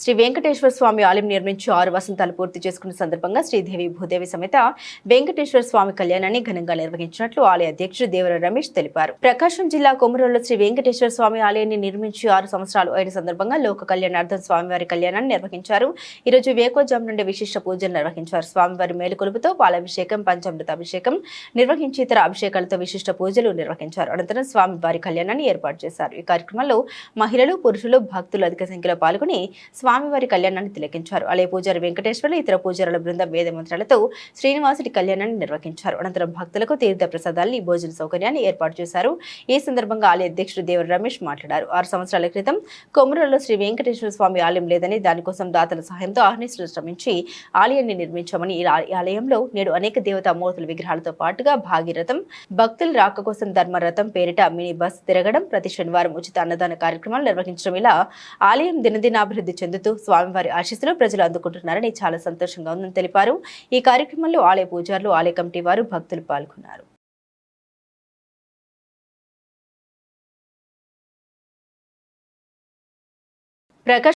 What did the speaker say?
శ్రీ వెంకటేశ్వర స్వామి ఆలయం నిర్మించి ఆరు వసంతాలు పూర్తి చేసుకున్న సందర్భంగా శ్రీదేవి భూదేవి సమేత వెంకటేశ్వర స్వామి కళ్యాణాన్ని ఘనంగా నిర్వహించినట్లు ఆలయ అధ్యక్షుడు దేవర రమేష్ తెలిపారు. ప్రకాశం జిల్లా కొమరంలో శ్రీ వెంకటేశ్వర స్వామి ఆలయాన్ని నిర్మించి ఆరు సంవత్సరాలు అయిన సందర్భంగా లోక కళ్యాణార్థం స్వామివారి కళ్యాణాన్ని నిర్వహించారు. ఈ రోజు వేకోజాం నుండి విశిష్ట పూజలు నిర్వహించారు. స్వామివారి మేలుకొలుపుతో పాలాభిషేకం పంచామృత అభిషేకం నిర్వహించి ఇతర అభిషేకాలతో విశిష్ట పూజలు నిర్వహించారు. అనంతరం స్వామివారి కళ్యాణాన్ని ఏర్పాటు చేశారు. ఈ కార్యక్రమంలో మహిళలు పురుషులు భక్తులు అధిక సంఖ్యలో పాల్గొని స్వామివారి కళ్యాణాన్ని తిలకించారు. ఆలయ పూజారి వెంకటేశ్వర్లు ఇతర పూజారుల బృందం వేద మంత్రాలతో శ్రీనివాసుడి కళ్యాణాన్ని నిర్వహించారు. అనంతరం భక్తులకు తీర్థ ప్రసాదాన్ని భోజన సౌకర్యాన్ని ఏర్పాటు చేశారు. ఈ సందర్భంగా ఆలయ అధ్యక్షుడు దేవర రమేష్ మాట్లాడారు. ఆరు సంవత్సరాల క్రితం కొమరంలో శ్రీ వెంకటేశ్వర స్వామి ఆలయం లేదని దానికోసం దాతల సహాయంతో ఆహ్నిస్తులు శ్రమించి ఆలయాన్ని నిర్మించామని ఈ ఈ ఆలయంలో నేడు అనేక దేవతా మూర్తుల విగ్రహాలతో పాటుగా భాగీరథం భక్తుల రాక కోసం ధర్మరథం పేరిట మినీ బస్ తిరగడం ప్రతి శనివారం ఉచిత అన్నదాన కార్యక్రమాలు నిర్వహించడం ఇలా ఆలయం దినదినాభివృద్ధి చెందుతూ స్వామివారి ఆశీస్సులు ప్రజలు అందుకుంటున్నారని చాలా సంతోషంగా ఉందని తెలిపారు. ఈ కార్యక్రమంలో ఆలయ పూజారులు ఆలయ కమిటీ వారు భక్తులు పాల్గొన్నారు. ప్రకాశ్